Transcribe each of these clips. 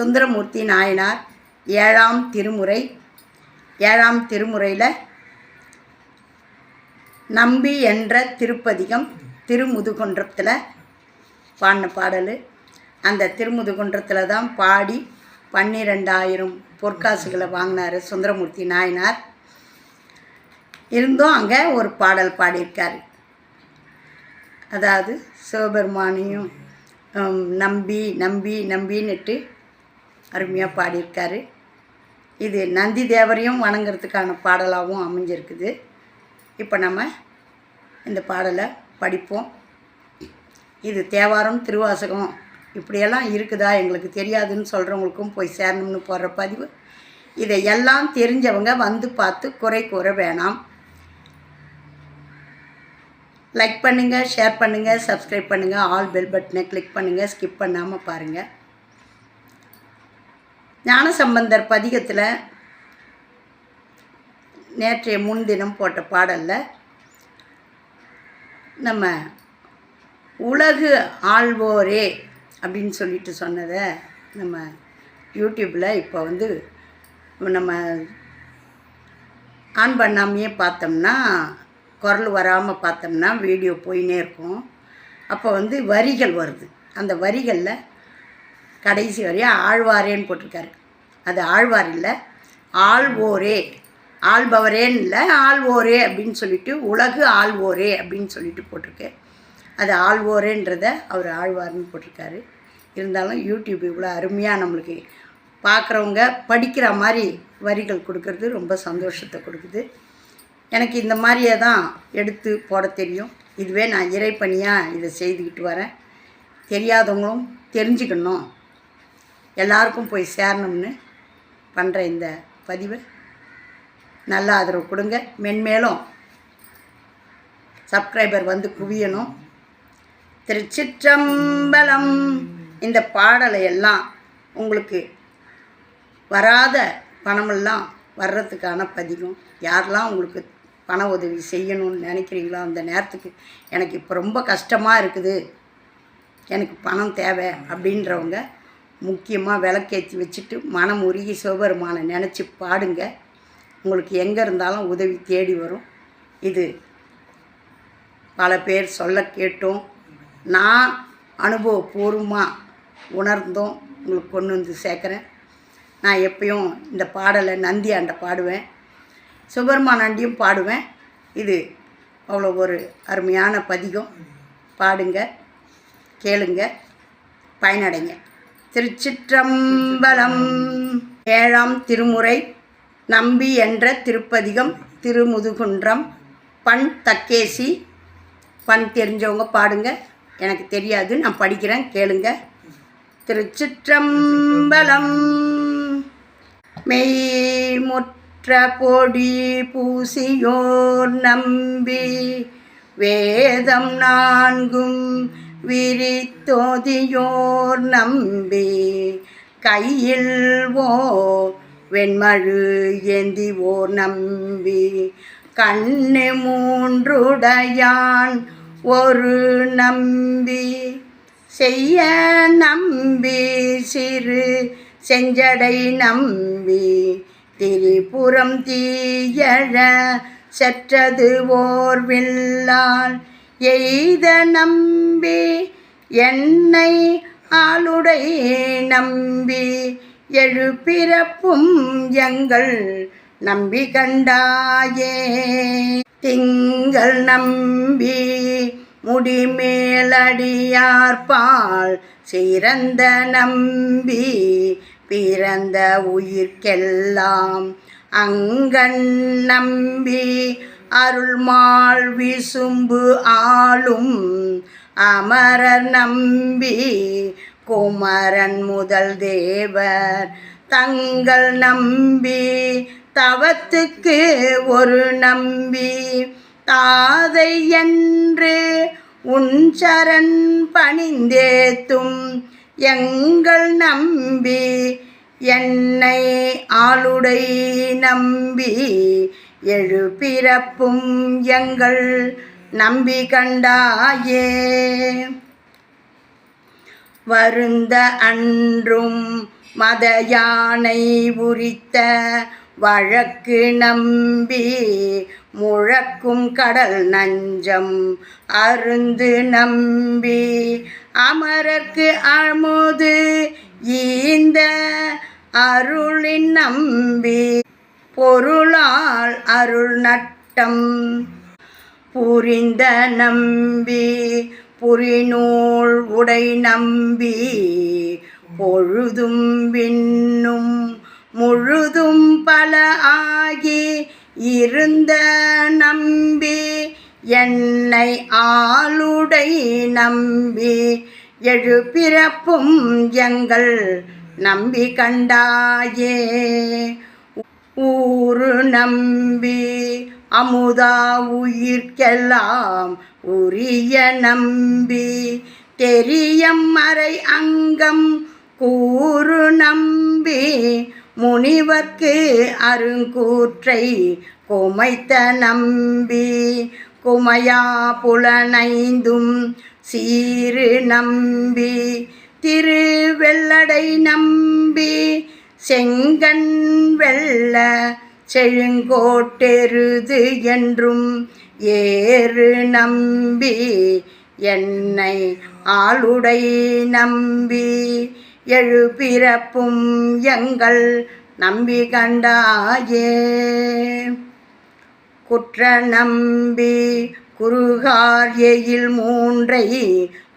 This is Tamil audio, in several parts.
சுந்தரமூர்த்தி நாயனார் ஏழாம் திருமுறை ஏழாம் திருமுறையில் நம்பி என்ற திருப்பதிகம் திருமுதுகுன்றத்தில் பாடின பாடல். அந்த திருமுதுகுன்றத்தில் தான் பாடி பன்னிரெண்டாயிரம் பொற்காசுகளை வாங்கினார் சுந்தரமூர்த்தி நாயனார். இருந்தும் அங்கே ஒரு பாடல் பாடியிருக்கார். அதாவது சிவபெருமானையும் நம்பி நம்பி நம்பின்னுட்டு அருமையாக பாடியிருக்காரு. இது நந்தி தேவரையும் வணங்குறதுக்கான பாடலாகவும் அமைஞ்சிருக்குது. இப்போ நம்ம இந்த பாடலை படிப்போம். இது தேவாரம் திருவாசகம் இப்படியெல்லாம் இருக்குதா எங்களுக்கு தெரியாதுன்னு சொல்கிறவங்களுக்கும் போய் சேரணும்னு போடுற பதிவு. இதை எல்லாம் தெரிஞ்சவங்க வந்து பார்த்து குறை கூற வேணாம். லைக் பண்ணுங்கள் ஷேர் பண்ணுங்கள் சப்ஸ்கிரைப் பண்ணுங்கள் ஆல் பெல் பட்டனை கிளிக் பண்ணுங்கள் ஸ்கிப் பண்ணாமல் பாருங்கள் ஞானசம்பந்தர் பதிகத்தில் நேற்றைய முன்தினம் போட்ட பாடலில் நம்ம உலகு ஆள்வோரே அப்படின்னு சொல்லிட்டு சொன்னதை நம்ம யூடியூப்பில் இப்போ வந்து நம்ம ஆன் பண்ணாமையே பார்த்தோம்னா குரல் வராமல் பார்த்தோம்னா வீடியோ போயினே இருக்கும். அப்போ வந்து வரிகள் வருது. அந்த வரிகளில் கடைசி வரையும் ஆழ்வாரேன்னு போட்டிருக்காரு. அது ஆழ்வார் இல்லை ஆள்வோரே ஆள்பவரேன்னு இல்லை ஆள்வோரே அப்படின்னு சொல்லிட்டு உலகு ஆள்வோரே அப்படின்னு சொல்லிட்டு போட்டிருக்கு. அது ஆழ்வோரேன்றத அவர் ஆழ்வார்னு போட்டிருக்காரு. இருந்தாலும் யூடியூப் இவ்வளோ அருமையாக நம்மளுக்கு பார்க்குறவங்க படிக்கிற மாதிரி வரிகள் கொடுக்கறது ரொம்ப சந்தோஷத்தை கொடுக்குது. எனக்கு இந்த மாதிரியே தான் எடுத்து போட தெரியும். இதுவே நான் இறைப்பணியாக இதை செய்துக்கிட்டு வரேன். தெரியாதவங்களும் தெரிஞ்சுக்கணும். எல்லாருக்கும் போய் சேரணும்னு பண்ணுற இந்த பதிவை. நல்ல ஆதரவு கொடுங்க. மென்மேலும் சப்ஸ்கிரைபர் வந்து குவியணும். திருச்சிற்றம்பலம் இந்த பாடலை எல்லாம் உங்களுக்கு வராத பணமெல்லாம் வர்றதுக்கான பதிவும். யாரெல்லாம் உங்களுக்கு பண உதவி செய்யணும்னு நினைக்கிறீங்களோ அந்த நேரத்துக்கு எனக்கு இப்போ ரொம்ப கஷ்டமாக இருக்குது. எனக்கு பணம் தேவை அப்படின்றவங்க முக்கியமாக விளக்கேற்றி வச்சுட்டு மனம் உருகி சிவபெருமானை நினச்சி பாடுங்க. உங்களுக்கு எங்கே இருந்தாலும் உதவி தேடி வரும். இது பல பேர் சொல்ல கேட்டோம். நான் அனுபவபூர்வமாக உணர்ந்தோம். உங்களுக்கு கொண்டு வந்து சேர்க்குறேன். நான் எப்பயும் இந்த பாடலை நந்தி ஆண்ட பாடுவேன். சுபர்மான் பாடுவேன். இது அவ்வளோ ஒரு அருமையான பதிகம். பாடுங்க கேளுங்க பயனடைங்க. திருச்சிற்றம்பலம். ஏழாம் திருமுறை நம்பி என்ற திருப்பதிகம் திருமுதுகுன்றம் பண் தக்கேசி. பண் தெரிஞ்சவங்க பாடுங்க. எனக்கு தெரியாது நான் படிக்கிறேன் கேளுங்க. திருச்சிற்றம்பலம். மெய்முற்ற பொடி பூசியோர் நம்பி வேதம் நான்கும் விரித்தோதியோர் நம்பி கையில் ஓ வெண்மழு ஏந்தி ஓர் நம்பி. கண்ணு மூன்றுடையான் ஒரு நம்பி. செய்ய நம்பி சிறு செஞ்சடை நம்பி. திரிபுரம் தீயழ செற்றது ஓர் வில்லால் எய்த நம்பி நம்பி என்னை ஆளுடை நம்பி எழுப்பிறப்பும் எங்கள் நம்பி கண்டாயே. திங்கள் நம்பி முடிமேலடியார்பால் சிறந்த நம்பி பிறந்த உயிர்க்கெல்லாம் அங்கன் நம்பி அருள்மாள் விசும்பு ஆளும் அமரர் நம்பி குமரன் முதல் தேவர். தங்கள் நம்பி தவத்துக்கு ஒரு நம்பி. தாதை என்று உன் சரண் பணிந்தேத்தும் எங்கள் நம்பி. என்னை ஆளுடை நம்பி எழுபிறப்பும் எங்கள் நம்பி கண்டாயே. வருந்த அன்றும் மத யானை உரித்த வழக்கு நம்பி முழக்கும் கடல் நஞ்சம் அருந்து நம்பி அமரர்க்கு அமுது ஈந்த அருளின் நம்பி பொருளால் அருள் நட்டம் புரிந்த நம்பி புரிநூல் உடை நம்பி பொழுதும் விண்ணும் முழுதும் பல ஆகி இருந்த நம்பி என்னை ஆளுடை நம்பி எழுபிறப்பும் எங்கள் நம்பி கண்டாயே. ஊரு நம்பி அமுதா உயிர்க்கெல்லாம் உரிய நம்பி. தெரியம் மறை அங்கம் கூறு நம்பி. முனிவர்க்கு அருங்கூற்றை குமைத்த நம்பி. குமையா புலனைந்தும் சீரு நம்பி. திருவெள்ளடை நம்பி. செங்கன் வெள்ள செழுங்கோட்டெருது என்றும் ஏறு நம்பி என்னை ஆளுடை நம்பி எழு பிறப்பும் எங்கள் நம்பி கண்டாயே குற்ற நம்பி குறுகார் எயில் மூன்றை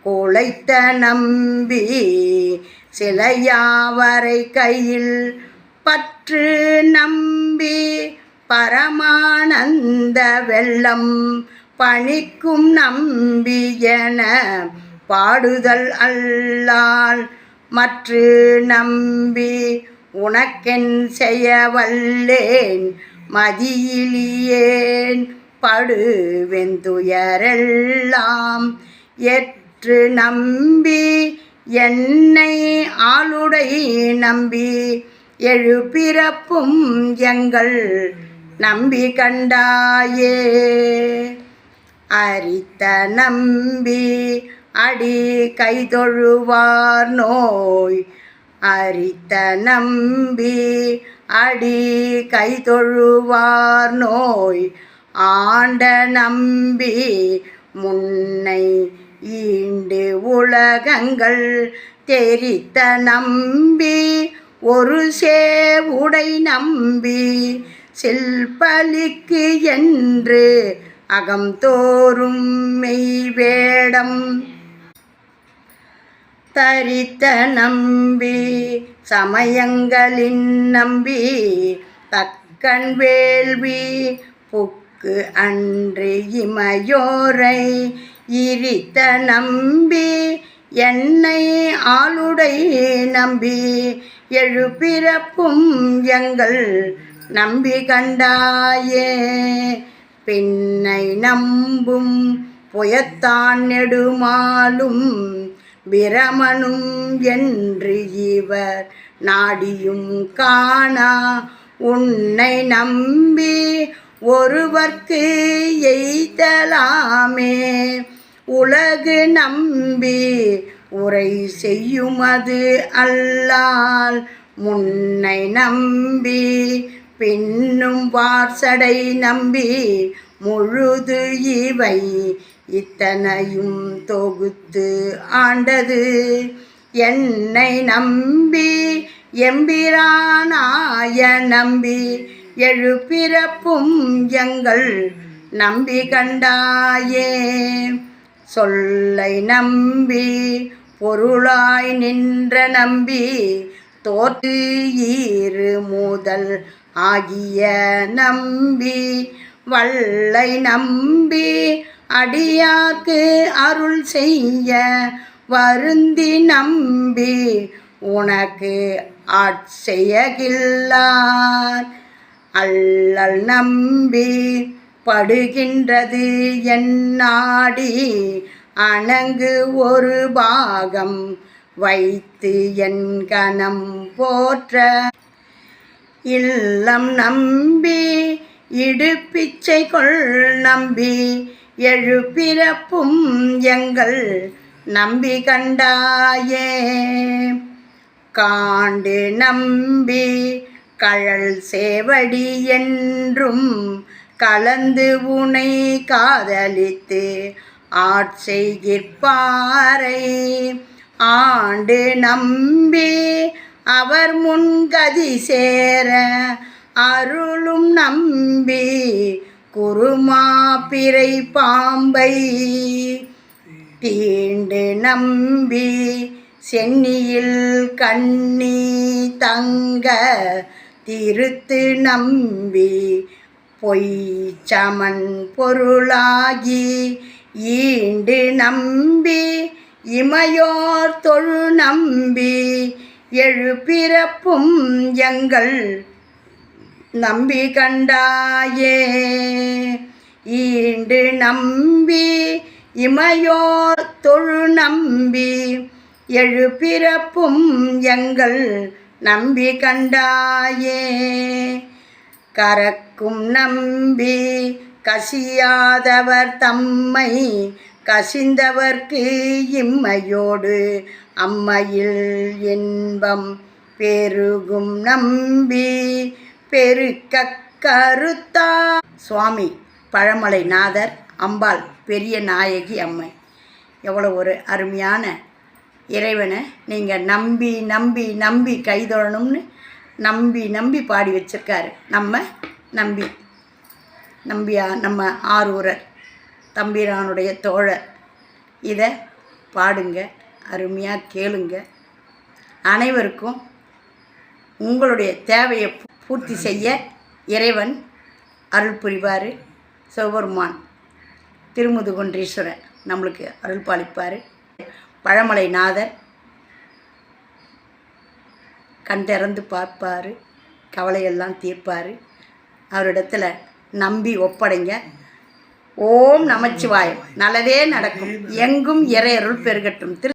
குலைத்த நம்பி சிலையாவரை கையில் பற்று நம்பி பரமானந்த வெள்ளம் பணிக்கும் நம்பியன பாடுதல் அல்லால் மற்று நம்பி உனக்கென் செய்யவல்லேன் மதியிலியேன் படுவெந்துயரெல்லாம் ஏற்று நம்பி என்னை ஆளுடை நம்பி எழு பிறப்பும் எங்கள் நம்பி கண்டாயே. அரித்த நம்பி அடி கைதொழுவார் நோய். அரித்த நம்பி அடி கைதொழுவார் நோய். ஆண்ட நம்பி முன்னை ஈண்டு உலகங்கள் தெரித்த நம்பி ஒரு சேவுடை நம்பி செல்பலிக்கு என்று அகம்தோறும் மெய் வேடம் தரித்த நம்பி சமயங்களின் நம்பி தக்கன் வேள்வி புக்கு அன்று இமையோரை இரித்த நம்பி என்னை ஆளுடை நம்பி எழு பிறப்பும் எங்கள் நம்பி கண்டாயே. பெண்ணை நம்பும் புயத்தான் நெடுமாலும் பிரமனும் என்று இவர் நாடியும் காணா. உன்னை நம்பி ஒருவர்க்கு எய்தலாமே. உலகு நம்பி உரை செய்யுமது அல்லால் முன்னை நம்பி பின்னும் வார்சடை நம்பி முழுது இவை இத்தனையும் தொகுத்து ஆண்டது. என்னை நம்பி எம்பிரானாய நம்பி எழுப்பிறப்பும் எங்கள் நம்பி கண்டாயே. சொல்லை நம்பி பொருளாய் நின்ற நம்பி தோற்று ஈறு முதல் ஆகிய நம்பி வல்லை நம்பி அடியார்க்கு அருள் செய்ய வருந்தி நம்பி உனக்கு ஆட்செய்யகில்லார் அல்லல் நம்பி படுகின்றது என் நாடி அணங்கு ஒரு பாகம் வைத்து என் கணம் போற்ற. இல்லம் நம்பி இடுப்பிச்சை கொள் நம்பி எழுப்பிறப்பும் எங்கள் நம்பி கண்டாயே. காண்டு நம்பி கழல் சேவடி என்றும் கலந்து உனை காதலித்து ஆட்செய்கிற்பாரை ஆண்டு நம்பி அவர் முன்கதி சேர. அருளும் நம்பி குருமாப்பிரை பாம்பை. தீண்டு நம்பி சென்னியில் கண்ணி தங்க. திருத்து நம்பி பொய் சமன் பொருளாகி ஈண்டு நம்பி இமையோர் தொழு நம்பி எழுபிறப்பும் எங்கள் நம்பி கண்டாயே. ஈண்டு நம்பி இமையோர் தொழு நம்பி எழுபிறப்பும் எங்கள் நம்பி கண்டாயே. கறக்கும் நம்பி கசியாதவர் தம்மை கசிந்தவர்க்கு இம்மையோடு அம்மையில் இன்பம் பெருகும் நம்பி பெருக்க கருத்தா. சுவாமி பழமலை நாதர் அம்பாள் பெரிய நாயகி அம்மை. எவ்வளோ ஒரு அருமையான இறைவனை நீங்கள் நம்பி நம்பி நம்பி கைதொழணும்னு நம்பி நம்பி பாடி வச்சிருக்காரு. நம்ம நம்பி. நம்பியா நம்ம ஆரூரர் தம்பிரானுடைய தோழர். இதை பாடுங்க அருமையாக கேளுங்க. அனைவருக்கும் உங்களுடைய தேவையை பூர்த்தி செய்ய இறைவன் அருள் புரிவார். சிவபெருமான் திருமுதுகுன்றீஸ்வரர் நம்மளுக்கு அருள் பாலிப்பார். பழமலை நாதர் கண் திறந்து பார்ப்பார் கவலையெல்லாம் தீர்ப்பார். அவரிடத்துல நம்பி ஒப்படைங்க. ஓம் நமச்சிவாயம். நல்லதே நடக்கும். எங்கும் இறையருள் பெருகட்டும். திரு